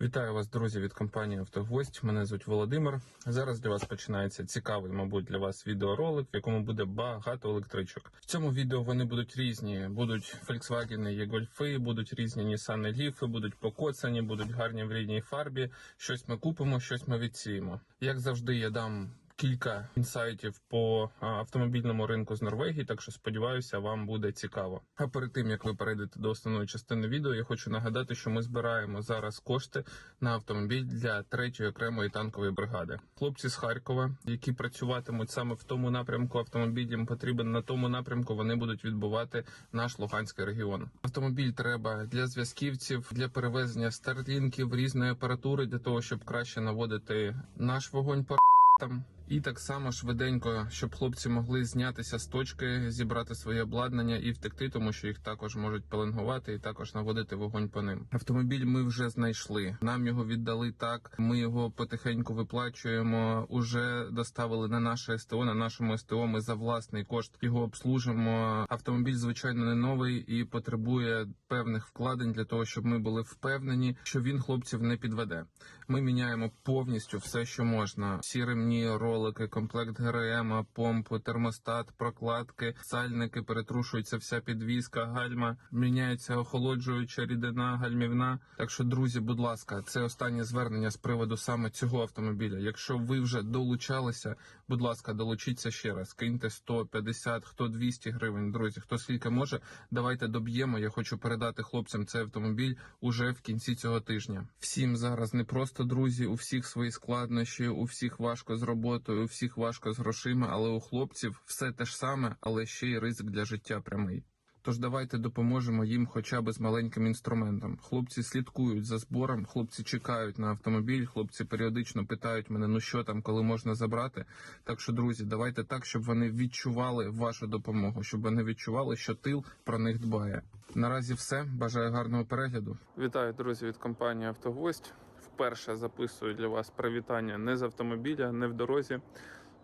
Вітаю вас, друзі, від компанії Автогвоздь. Мене звуть Володимир. Зараз для вас починається цікавий, мабуть, для вас відеоролик, в якому буде багато електричок. В цьому відео вони будуть різні. Будуть Volkswagen, і гольфи, будуть різні Nissan Leaf, будуть покоцані, будуть гарні в рідній фарбі. Щось ми купимо, щось ми відсіємо. Як завжди, я дам. Кілька інсайтів по автомобільному ринку з Норвегії, так що сподіваюся, вам буде цікаво. А перед тим як ви перейдете до основної частини відео, я хочу нагадати, що ми збираємо зараз кошти на автомобіль для третьої окремої танкової бригади. Хлопці з Харкова, які працюватимуть саме в тому напрямку, автомобіль їм потрібен на тому напрямку. Вони будуть відбувати наш Луганський регіон. Автомобіль треба для зв'язківців, для перевезення старлінків, різної апаратури для того, щоб краще наводити наш вогонь по там. І так само швиденько, щоб хлопці могли знятися з точки, зібрати своє обладнання і втекти, тому що їх також можуть пеленгувати і також наводити вогонь по ним. Автомобіль ми вже знайшли. Нам його віддали так. Ми його потихеньку виплачуємо. Уже доставили на наше СТО. На нашому СТО ми за власний кошт його обслужимо. Автомобіль, звичайно, не новий і потребує певних вкладень для того, щоб ми були впевнені, що він хлопців не підведе. Ми міняємо повністю все, що можна. Всі ремні, ролики, комплект ГРМ, помпи, термостат, прокладки, сальники, перетрушується вся підвізка, гальма, міняється охолоджуюча рідина, гальмівна. Так що, друзі, будь ласка, це останнє звернення з приводу саме цього автомобіля. Якщо ви вже долучалися, будь ласка, долучіться ще раз. Киньте 100, 50, хто 200 гривень. Друзі, хто скільки може, давайте доб'ємо. Я хочу передати хлопцям цей автомобіль уже в кінці цього тижня. Всім зараз не просто друзі, у всіх свої складнощі, у всіх важко з роботою, у всіх важко з грошима, але у хлопців все те ж саме, але ще й ризик для життя прямий. Тож давайте допоможемо їм хоча б з маленьким інструментом. Хлопці слідкують за збором, хлопці чекають на автомобіль, хлопці періодично питають мене, ну що там, коли можна забрати. Так що, друзі, давайте так, щоб вони відчували вашу допомогу, щоб вони відчували, що тил про них дбає. Наразі все. Бажаю гарного перегляду. Вітаю, друзі, від компанії Автогвоздь. Вперше записую для вас привітання не з автомобіля, не в дорозі.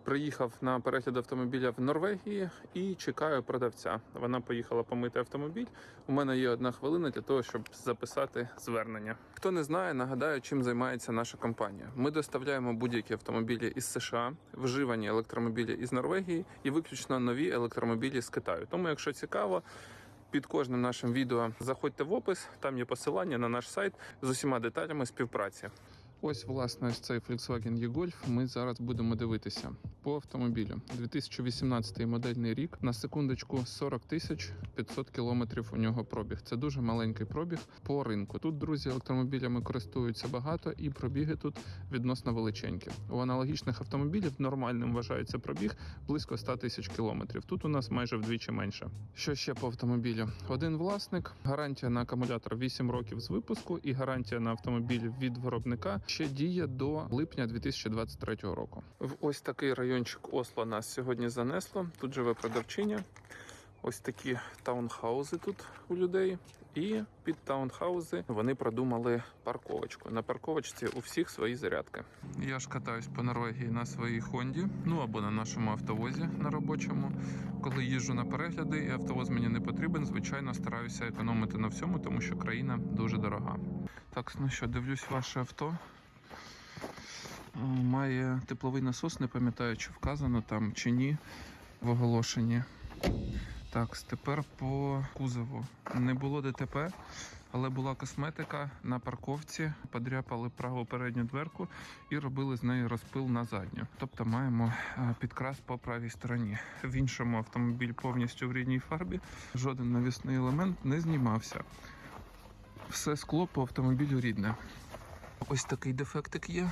Приїхав на перегляд автомобіля в Норвегії і чекаю продавця. Вона поїхала помити автомобіль. У мене є одна хвилина для того, щоб записати звернення. Хто не знає, нагадаю, чим займається наша компанія. Ми доставляємо будь-які автомобілі із США, вживані електромобілі із Норвегії і виключно нові електромобілі з Китаю. Тому, якщо цікаво. Під кожним нашим відео заходьте в опис, там є посилання на наш сайт з усіма деталями співпраці. Ось, власне, ось цей Volkswagen e-Golf ми зараз будемо дивитися по автомобілю. 2018 модельний рік. На секундочку 40 тисяч 500 кілометрів у нього пробіг. Це дуже маленький пробіг по ринку. Тут, друзі, електромобілями користуються багато, і пробіги тут відносно величенькі. У аналогічних автомобілів нормальним вважається пробіг близько 100 тисяч кілометрів. Тут у нас майже вдвічі менше. Що ще по автомобілю? Один власник, гарантія на акумулятор 8 років з випуску, і гарантія на автомобіль від виробника ще діє до липня 2023 року. В ось такий райончик Осло нас сьогодні занесло. Тут живе продавчиня. Ось такі таунхаузи тут у людей. І під таунхаузи вони продумали парковочку. На парковочці у всіх свої зарядки. Я ж катаюсь по Норвегії на своїй Хонді, ну або на нашому автовозі на робочому. Коли їжджу на перегляди, і автовоз мені не потрібен, звичайно, стараюся економити на всьому, тому що країна дуже дорога. Так, ну що, дивлюсь ваше авто. Має тепловий насос, не пам'ятаю, чи вказано там чи ні в оголошенні. Так, тепер по кузову. Не було ДТП, але була косметика на парковці, подряпали праву передню дверку і робили з неї розпил на задню. Тобто маємо е, підкрас по правій стороні. В іншому автомобіль повністю в рідній фарбі. Жоден навісний елемент не знімався. Все скло по автомобілю рідне. Ось такий дефектик є.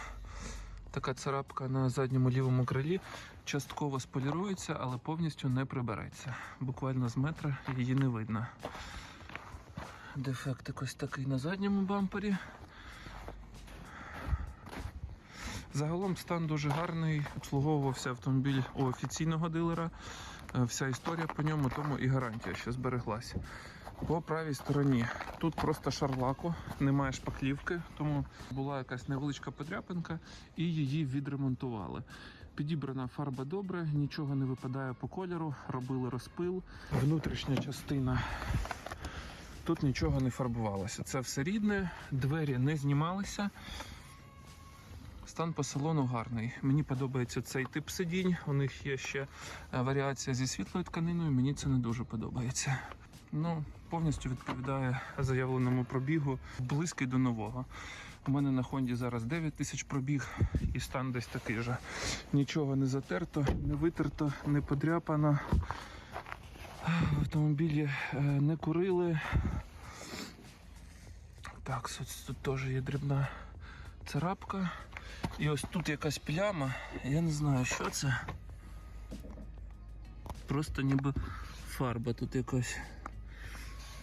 Така царапка на задньому лівому крилі частково сполірується, але повністю не прибереться. Буквально з метра її не видно. Дефектик ось такий на задньому бампері. Загалом стан дуже гарний. Обслуговувався автомобіль у офіційного дилера. Е, Вся історія по ньому, тому і гарантія, що збереглася. По правій стороні тут просто шарлаку, немає шпаклівки, тому була якась невеличка подряпинка і її відремонтували. Підібрана фарба добре, нічого не випадає по кольору, робили розпил. Внутрішня частина Тут нічого не фарбувалося. Це все рідне, двері не знімалися. Стан по салону гарний. Мені подобається цей тип сидінь. У них є ще е, варіація зі світлою тканиною. Мені це не дуже подобається. Ну, повністю відповідає заявленому пробігу, близький до нового. У мене на Хонді зараз 9 тисяч пробіг і стан десь такий же. Нічого не затерто, не витерто, не подряпано. В автомобілі е, не курили. Так, тут теж є дрібна царапка. І ось тут якась пляма. Я не знаю, що це. Просто ніби фарба тут якась.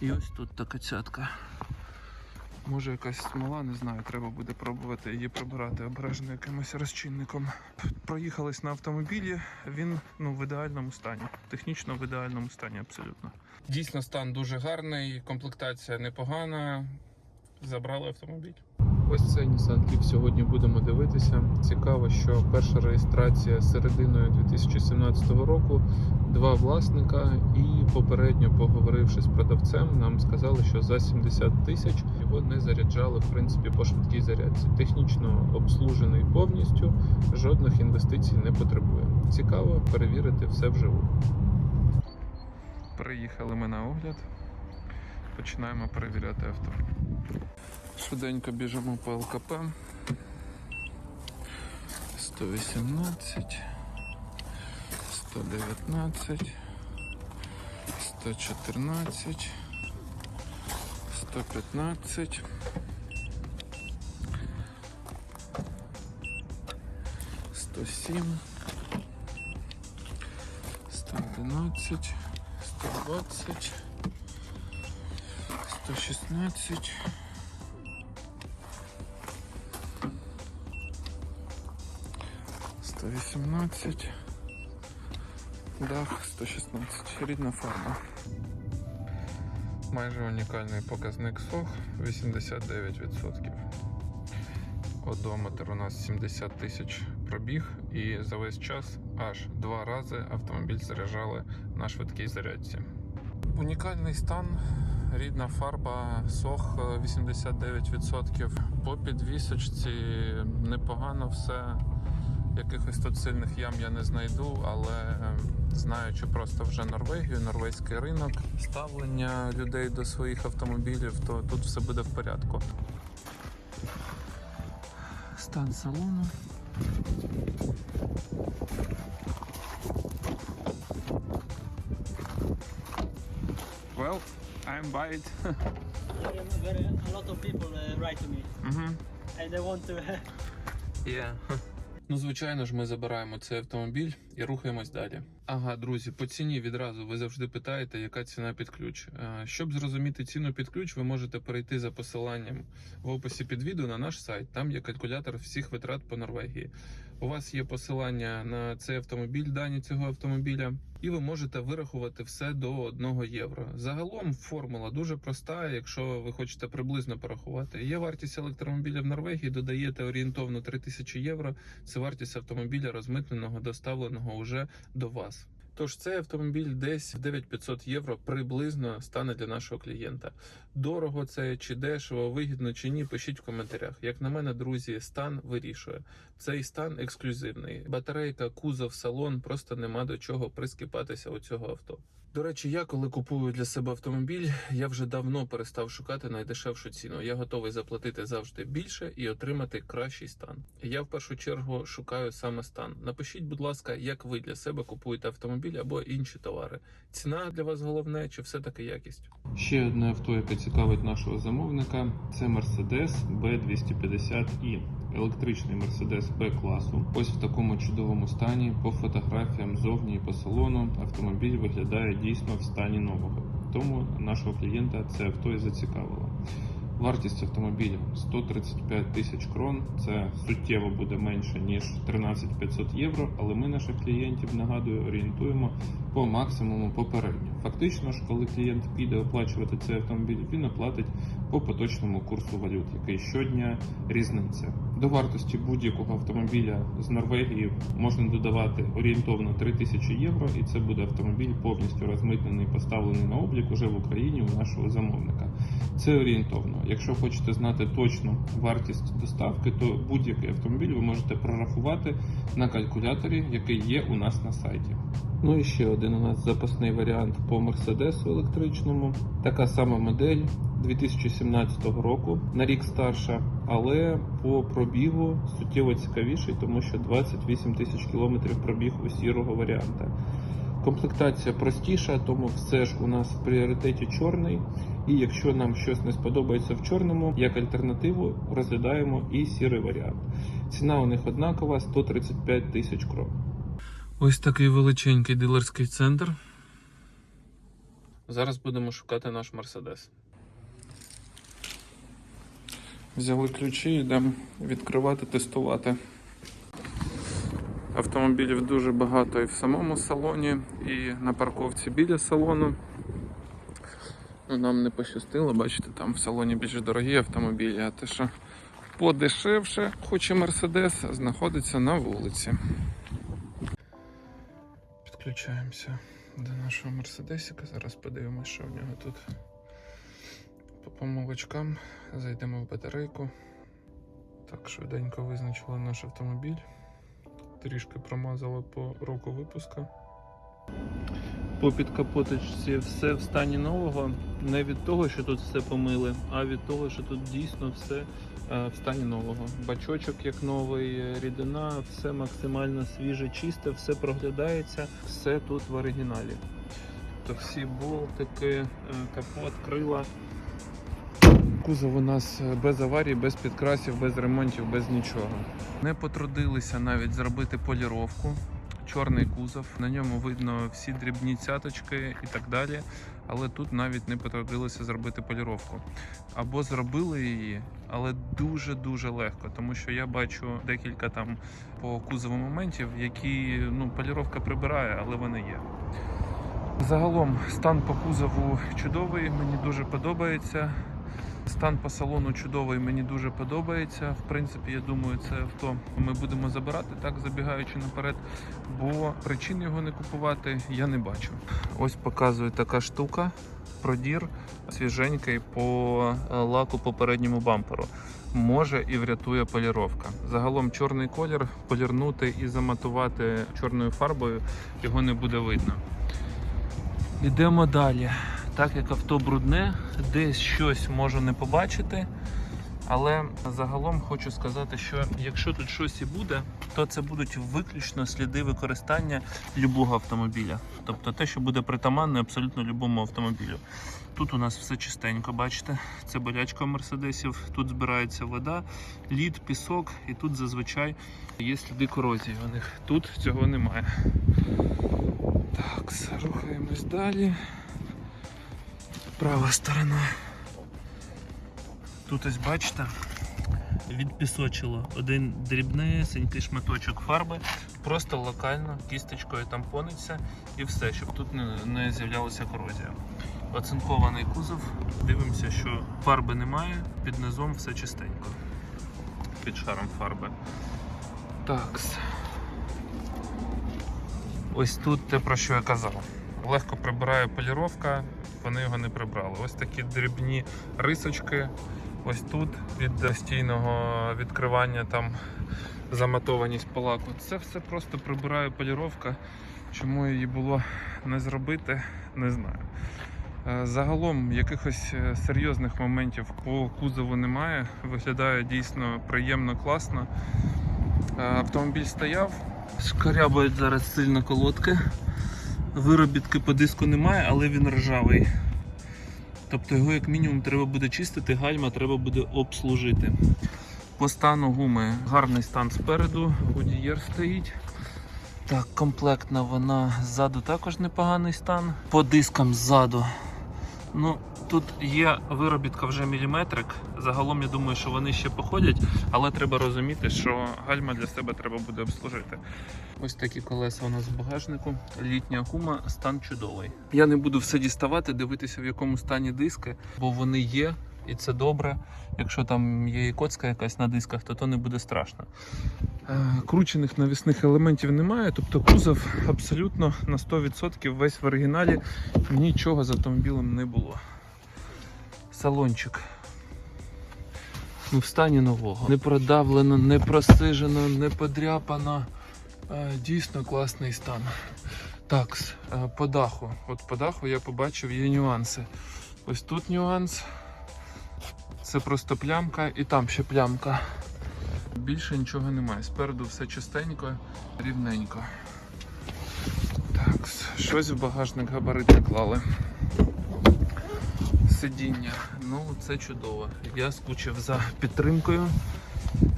І ось тут така цятка. Може якась смола, не знаю, треба буде пробувати її прибирати обережно якимось розчинником. Проїхались на автомобілі, він ну, в ідеальному стані. Технічно в ідеальному стані абсолютно. Дійсно, стан дуже гарний, комплектація непогана. Забрали автомобіль. Ось цей Nissan Leaf сьогодні будемо дивитися. Цікаво, що перша реєстрація серединою 2017 року. Два власника, і попередньо поговоривши з продавцем, нам сказали, що за 70 тисяч його не заряджали в принципі по швидкій зарядці. Технічно обслужений повністю, жодних інвестицій не потребує. Цікаво перевірити все вживу. Приїхали ми на огляд. Починаємо перевіряти авто. Швиденько біжимо по ЛКП. 118, 119, 114, 115, 107, 111, 120, 116, Сто вісімнадцять. Дах 116. Рідна фарба. Майже унікальний показник СОХ 89%. Одометр у нас 70 тисяч пробіг і за весь час аж два рази автомобіль заряджали на швидкій зарядці. Унікальний стан, рідна фарба, сох е, 89%. По підвісочці непогано все. Якихось тут сильних ям я не знайду, але е, знаючи просто вже Норвегію, норвезький ринок, ставлення людей до своїх автомобілів, то тут все буде в порядку. Стан салону. Well, I'm by it. Very, very, a lot of people uh, write to me Mhm. and they want to. Yeah. Ну, звичайно ж, ми забираємо цей автомобіль і рухаємось далі. Ага, друзі, по ціні відразу ви завжди питаєте, яка ціна під ключ. Е, Щоб зрозуміти ціну під ключ, ви можете перейти за посиланням в описі під відео на наш сайт. Там є калькулятор всіх витрат по Норвегії. У вас є посилання на цей автомобіль, дані цього автомобіля, і ви можете вирахувати все до 1 євро. Загалом формула дуже проста. Якщо ви хочете приблизно порахувати, є вартість електромобіля в Норвегії, додаєте орієнтовно 3000 євро. Це вартість автомобіля розмитненого, доставленого уже до вас. Тож цей автомобіль десь в 9500 євро приблизно стане для нашого клієнта. Дорого це чи дешево, вигідно чи ні, пишіть в коментарях. Як на мене, друзі, стан вирішує. Цей стан ексклюзивний. Батарейка, кузов, салон просто нема до чого прискіпатися у цього авто. До речі, я коли купую для себе автомобіль, я вже давно перестав шукати найдешевшу ціну. Я готовий заплатити завжди більше і отримати кращий стан. Я в першу чергу шукаю саме стан. Напишіть, будь ласка, як ви для себе купуєте автомобіль або інші товари. Ціна для вас головне чи все таки якість? Ще одне авто, яке цікавить нашого замовника, це Mercedes B250i. Електричний Mercedes B класу. Ось в такому чудовому стані. По фотографіям зовні і по салону автомобіль виглядає дійсно в стані нового. Тому нашого клієнта це авто і зацікавило. Вартість автомобіля 135 тисяч крон. Це суттєво буде менше ніж 13 500 євро. Але ми наших клієнтів нагадую орієнтуємо по максимуму попередньо. Фактично ж, коли клієнт піде оплачувати цей автомобіль, він оплатить по поточному курсу валют, який щодня різниця. До вартості будь-якого автомобіля з Норвегії можна додавати орієнтовно 3000 євро, і це буде автомобіль повністю розмитнений, поставлений на облік уже в Україні у нашого замовника. Це орієнтовно. Якщо хочете знати точну вартість доставки, то будь-який автомобіль ви можете прорахувати на калькуляторі, який є у нас на сайті. Ну і ще один у нас запасний варіант по Мерседесу електричному. Така сама модель 2017 року, на рік старша, але по пробігу суттєво цікавіший, тому що 28 тисяч кілометрів пробіг у сірого варіанта. Комплектація простіша, тому все ж у нас в пріоритеті чорний. І якщо нам щось не сподобається в чорному, як альтернативу розглядаємо і сірий варіант. Ціна у них однакова 135 тисяч крон. Ось такий величенький дилерський центр. Зараз будемо шукати наш Мерседес. Взяли ключі, йдемо відкривати, тестувати. Автомобілів дуже багато і в самому салоні, і на парковці біля салону. Ну, нам не пощастило, бачите, там в салоні більш дорогі автомобілі, а те, що подешевше, хоч і Мерседес, знаходиться на вулиці. Підключаємося до нашого Мерседесіка. Зараз подивимося, що в нього тут. По помилочкам зайдемо в батарейку. Так, швиденько визначили наш автомобіль. Трішки промазали по року випуска. По підкапоточці все в стані нового. Не від того, що тут все помили, а від того, що тут дійсно все е, в стані нового. Бачочок як новий, е, рідина, все максимально свіже, чисте, все проглядається, все тут в оригіналі. То всі болтики, е, капот, крила. Кузов у нас е, без аварій, без підкрасів, без ремонтів, без нічого. Не потрудилися навіть зробити поліровку. Чорний кузов, на ньому видно всі дрібні цяточки і так далі. Але тут навіть не потрудилися зробити поліровку. Або зробили її, але дуже-дуже легко, тому що я бачу декілька там по кузову моментів, які ну, поліровка прибирає, але вони є. Загалом стан по кузову чудовий, мені дуже подобається. Стан по салону чудовий, мені дуже подобається. В принципі, я думаю, це авто ми будемо забирати, так забігаючи наперед, бо причин його не купувати я не бачу. Ось показує така штука. Продір свіженький по е, лаку попередньому бамперу. Може і врятує поліровка. Загалом чорний колір полірнути і заматувати чорною фарбою його не буде видно. Йдемо далі. Так як авто брудне, десь щось можу не побачити. Але загалом хочу сказати, що якщо тут щось і буде, то це будуть виключно сліди використання любого автомобіля. Тобто те, що буде притаманне абсолютно любому автомобілю. Тут у нас все чистенько, бачите, це болячка мерседесів, тут збирається вода, лід, пісок, і тут зазвичай є сліди корозії у них. Тут цього немає. Так, рухаємось далі. Права сторона. Тут ось бачите, відпісочило один дрібнесенький шматочок фарби, просто локально кісточкою тампониться і все, щоб тут не, не з'являлася корозія. Оцинкований кузов, дивимося, що фарби немає, під низом все чистенько. Під шаром фарби. Такс. Ось тут те, про що я казав. Легко прибирає поліровка, вони його не прибрали. Ось такі дрібні рисочки. Ось тут від постійного відкривання там заматованість по лаку. Це все просто прибирає поліровка. Чому її було не зробити, не знаю. Е, Загалом якихось е, серйозних моментів по кузову немає. Виглядає дійсно приємно, класно. Е, Автомобіль стояв, шкарябають зараз сильно колодки. Виробітки по диску немає, але він ржавий. Тобто його як мінімум треба буде чистити, гальма треба буде обслужити. По стану гуми гарний стан спереду, Гудієр стоїть. Так, комплектна вона ззаду також непоганий стан. По дискам ззаду. Ну, тут є виробітка вже міліметрик. Загалом я думаю, що вони ще походять, але треба розуміти, що гальма для себе треба буде обслужити. Ось такі колеса у нас в багажнику. Літня гума, стан чудовий. Я не буду все діставати, дивитися в якому стані диски, бо вони є, і це добре. Якщо там є і коцка якась на дисках, то то не буде страшно. Е, Кручених навісних елементів немає, тобто кузов абсолютно на 100% весь в оригіналі, нічого з автомобілем не було. Салончик. Ну, в стані нового. Не продавлено, не просижено, не подряпано. Е, Дійсно класний стан. Так, е, по даху. От по даху я побачив є нюанси. Ось тут нюанс. Це просто плямка і там ще плямка. Більше нічого немає. Спереду все чистенько, рівненько. Так, щось в багажник габарит не клали. Сидіння. Ну, це чудово. Я скучив за підтримкою.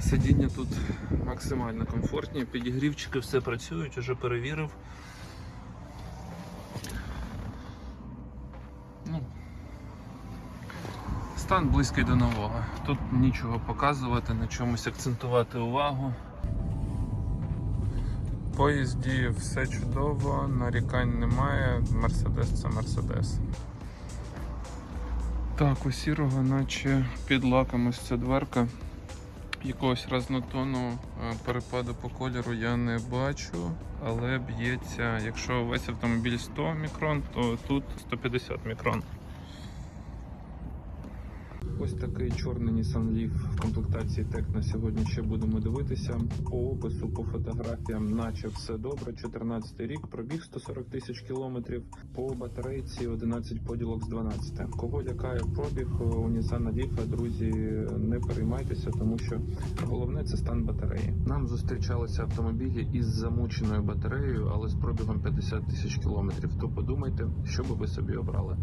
Сидіння тут максимально комфортні, підігрівчики все працюють, уже перевірив. Ну, стан близький до нового. Тут нічого показувати, на чомусь акцентувати увагу. Поїзді все чудово, нарікань немає. Мерседес це Мерседес. Так, у сірого, наче під лаком ця дверка. Якогось разнотону е, перепаду по кольору я не бачу, але б'ється, якщо весь автомобіль 100 мікрон, то тут 150 мікрон. Ось такий чорний Nissan Leaf в комплектації Tech на сьогодні ще будемо дивитися. По опису, по фотографіям, наче все добре. 14 рік, пробіг 140 тисяч кілометрів. По батарейці 11 поділок з 12. Кого лякає пробіг у Nissan Leaf, друзі, не переймайтеся, тому що головне це стан батареї. Нам зустрічалися автомобілі із замученою батареєю, але з пробігом 50 тисяч кілометрів. То подумайте, що би ви собі обрали.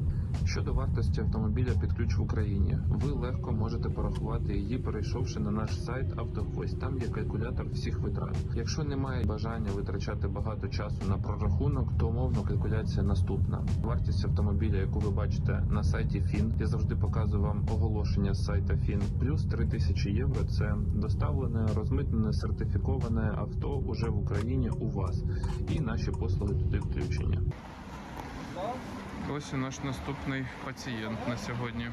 Щодо вартості автомобіля під ключ в Україні, ви легко можете порахувати її, перейшовши на наш сайт «Автогвоздь». Там є калькулятор всіх витрат. Якщо немає бажання витрачати багато часу на прорахунок, то умовно калькуляція наступна. Вартість автомобіля, яку ви бачите на сайті ФІН, я завжди показую вам оголошення з сайта ФІН. Плюс 3000 євро. Це доставлене, розмитнене, сертифіковане авто уже в Україні у вас, і наші послуги туди включені. Ось наш наступний пацієнт на сьогодні.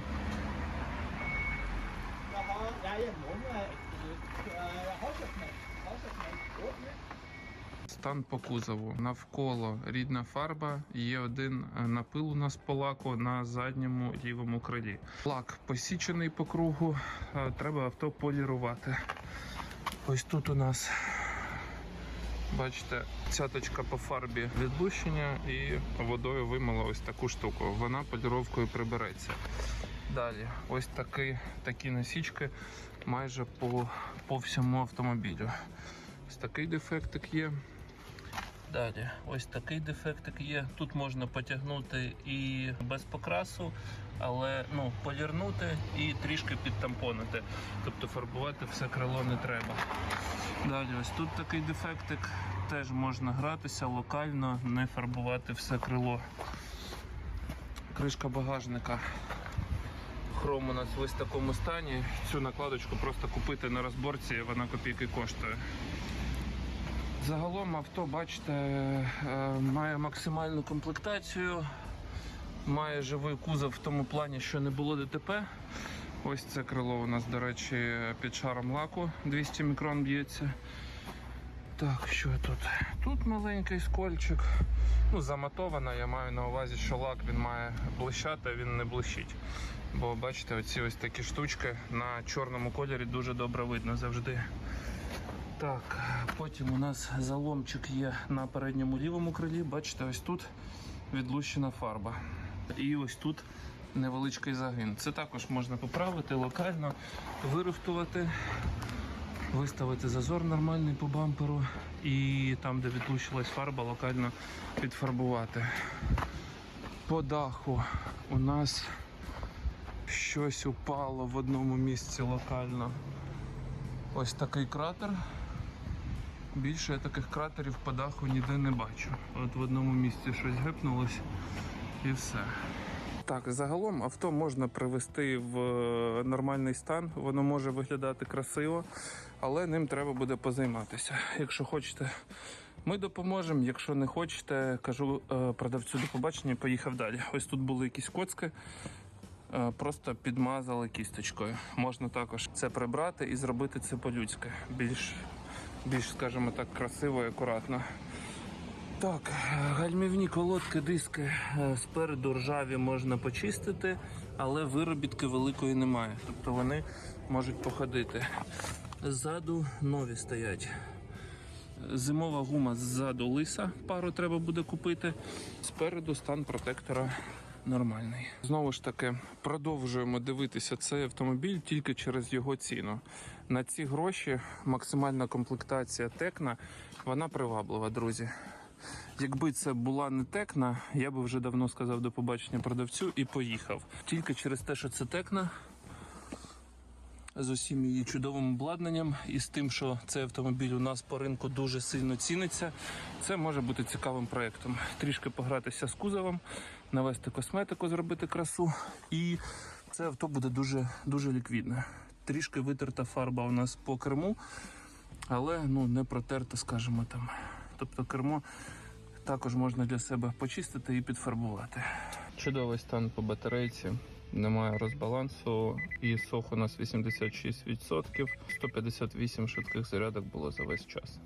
Стан по кузову. Навколо рідна фарба. Є один е, напил у нас по лаку на задньому лівому крилі. Лак посічений по кругу. е, Треба авто полірувати. Ось тут у нас. Бачите, цяточка по фарбі відлущення і водою вимила ось таку штуку. Вона поліровкою прибереться. Далі, ось такі, такі насічки майже по, по всьому автомобілю. Ось такий дефектик є. Далі, ось такий дефектик є. Тут можна потягнути і без покрасу, але ну, полірнути і трішки підтампонити. Тобто фарбувати все крило не треба. Далі, ось тут такий дефектик. Теж можна гратися локально, не фарбувати все крило. Кришка багажника. Хром у нас в ось такому стані. Цю накладочку просто купити на розборці, вона копійки коштує. Загалом авто, бачите, е, має максимальну комплектацію, має живий кузов в тому плані, що не було ДТП. Ось це крило у нас, до речі, під шаром лаку 200 мікрон б'ється. Так, що тут? Тут маленький скольчик. Ну, заматовано, я маю на увазі, що лак він має блищати, а він не блищить. Бо бачите, оці ось такі штучки на чорному кольорі дуже добре видно завжди. Так, потім у нас заломчик є на передньому лівому крилі. Бачите, ось тут відлущена фарба. І ось тут невеличкий загин. Це також можна поправити локально, вирихтувати, виставити зазор нормальний по бамперу і там, де відлущилась фарба, локально підфарбувати. По даху у нас щось упало в одному місці локально. Ось такий кратер. Більше я таких кратерів по даху ніде не бачу. От в одному місці щось гепнулось і все. Так, загалом авто можна привести в е, нормальний стан, воно може виглядати красиво, але ним треба буде позайматися. Якщо хочете, ми допоможемо. Якщо не хочете, кажу е, продавцю до побачення, поїхав далі. Ось тут були якісь коцки. е, просто підмазали кісточкою. Можна також це прибрати і зробити це по-людськи. Більш, більш, скажімо так, красиво і акуратно. Так, гальмівні колодки, диски е, спереду ржаві можна почистити, але виробітки великої немає. Тобто вони можуть походити. Ззаду нові стоять. Зимова гума ззаду лиса, пару треба буде купити. Спереду стан протектора нормальний. Знову ж таки, продовжуємо дивитися цей автомобіль тільки через його ціну. На ці гроші максимальна комплектація текна, вона приваблива, друзі. Якби це була не текна, я би вже давно сказав до побачення продавцю і поїхав. Тільки через те, що це текна, з усім її чудовим обладнанням і з тим, що цей автомобіль у нас по ринку дуже сильно ціниться, це може бути цікавим проєктом. Трішки погратися з кузовом, навести косметику, зробити красу, і це авто буде дуже дуже ліквідне. Трішки витерта фарба у нас по керму, але ну не протерта, скажімо там. Тобто кермо також можна для себе почистити і підфарбувати. Чудовий стан по батарейці. Немає розбалансу, і сох у нас 86%, 158 швидких зарядок було за весь час.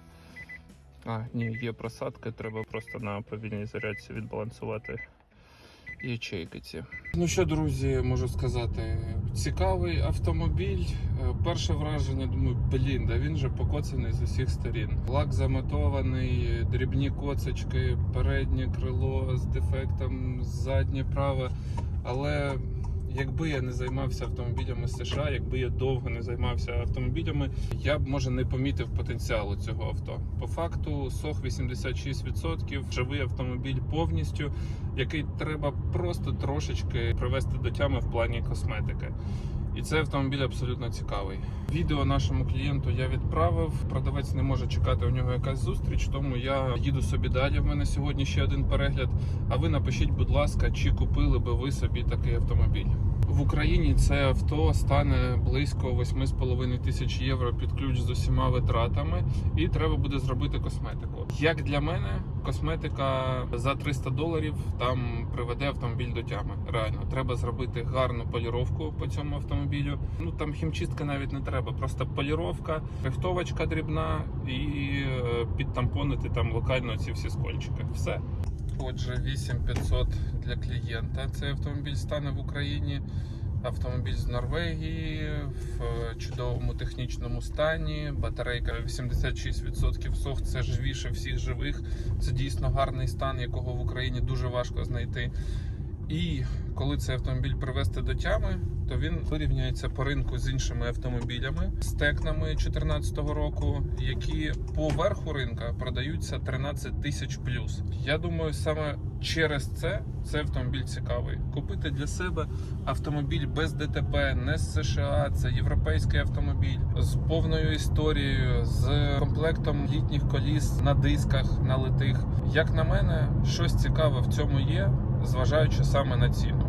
А, ні, є просадки, треба просто на повільній зарядці відбалансувати ячейки ці. Ну що, друзі, можу сказати, цікавий автомобіль. Е, Перше враження, думаю, блін, да він же покоцаний з усіх сторін. Лак замотований, дрібні коцочки, переднє крило з дефектом, заднє праве. Але якби я не займався автомобілями США, якби я довго не займався автомобілями, я б може не помітив потенціалу цього авто. По факту, сох 86%, живий автомобіль повністю, який треба просто трошечки привести до тями в плані косметики. І цей автомобіль абсолютно цікавий. Відео нашому клієнту я відправив. Продавець не може чекати у нього якась зустріч, тому я їду собі далі. В мене сьогодні ще один перегляд. А ви напишіть, будь ласка, чи купили би ви собі такий автомобіль? В Україні це авто стане близько 8,5 тисяч євро під ключ з усіма витратами, і треба буде зробити косметику. Як для мене, косметика за 300 доларів там приведе автомобіль до тями. Реально, треба зробити гарну поліровку по цьому автомобілю. Ну там хімчистка навіть не треба, просто поліровка, рихтовочка дрібна і е, підтампонити там локально ці всі скольчики. Все. Отже, 8500 для клієнта. Цей автомобіль стане в Україні. Автомобіль з Норвегії в чудовому технічному стані. Батарейка 86% сох. Це живіше всіх живих. Це дійсно гарний стан, якого в Україні дуже важко знайти. І коли цей автомобіль привести до тями, то він вирівняється по ринку з іншими автомобілями з текнами 2014 року, які по верху ринка продаються 13 тисяч плюс. Я думаю, саме через це цей автомобіль цікавий. Купити для себе автомобіль без ДТП, не з США, це європейський автомобіль з повною історією, з комплектом літніх коліс на дисках налитих. Як на мене, щось цікаве в цьому є, зважаючи саме на ціну.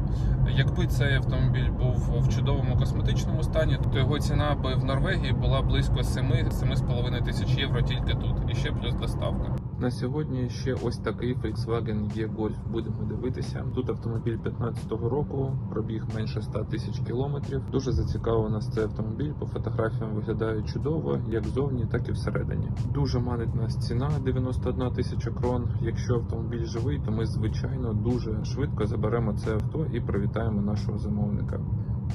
Якби цей автомобіль був в чудовому косметичному стані, то його ціна би в Норвегії була близько 7-7,5 тисяч євро тільки тут, і ще плюс доставка. На сьогодні ще ось такий Volkswagen E-Golf будемо дивитися. Тут автомобіль 15-го року, пробіг менше 100 тисяч кілометрів. Дуже зацікавив нас цей автомобіль. По фотографіям виглядає чудово, як зовні, так і всередині. Дуже манить нас ціна 91 тисяча крон. Якщо автомобіль живий, то ми звичайно дуже швидко заберемо це авто і привітаємо нашого замовника.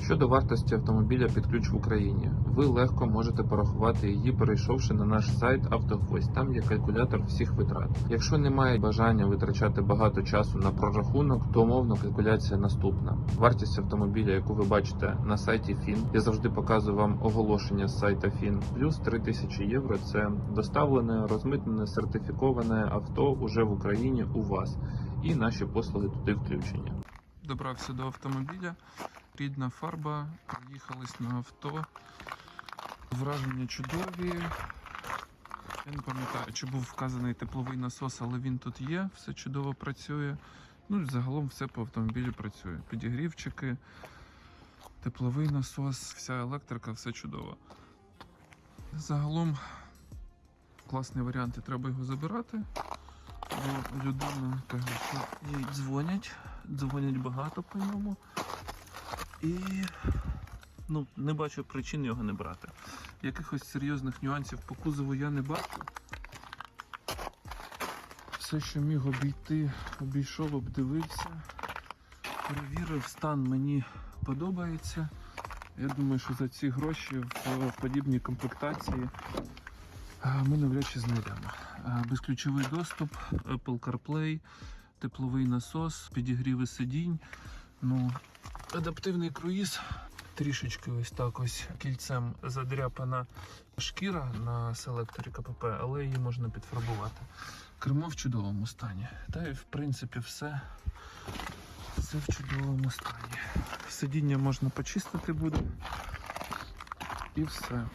Щодо вартості автомобіля під ключ в Україні, ви легко можете порахувати її, перейшовши на наш сайт «Автогвоздь». Там є калькулятор всіх витрат. Якщо немає бажання витрачати багато часу на прорахунок, то умовно калькуляція наступна. Вартість автомобіля, яку ви бачите на сайті ФІН, я завжди показую вам оголошення з сайта ФІН, плюс 3000 євро. Це доставлене, розмитнене, сертифіковане авто уже в Україні у вас, і наші послуги туди включені. Добрався до автомобіля. Рідна фарба, приїхались на авто. Враження чудові. Я не пам'ятаю, чи був вказаний тепловий насос, але він тут є, все чудово працює. Ну загалом все по автомобілю працює. Підігрівчики, тепловий насос, вся електрика, все чудово. Загалом класний варіант, і треба його забирати. Бо людина каже, що їй дзвонять, дзвонять багато по ньому. І ну, не бачу причин його не брати. Якихось серйозних нюансів по кузову я не бачу. Все, що міг обійти, обійшов, обдивився. Перевірив, стан мені подобається. Я думаю, що за ці гроші в подібній комплектації а, ми навряд чи знайдемо. Безключовий доступ, Apple CarPlay, тепловий насос, підігріви сидінь. Ну, адаптивний круїз. Трішечки ось так ось кільцем задряпана шкіра на селекторі КПП, але її можна підфарбувати. Кермо в чудовому стані. Та і в принципі все, все в чудовому стані. Сидіння можна почистити буде. І все.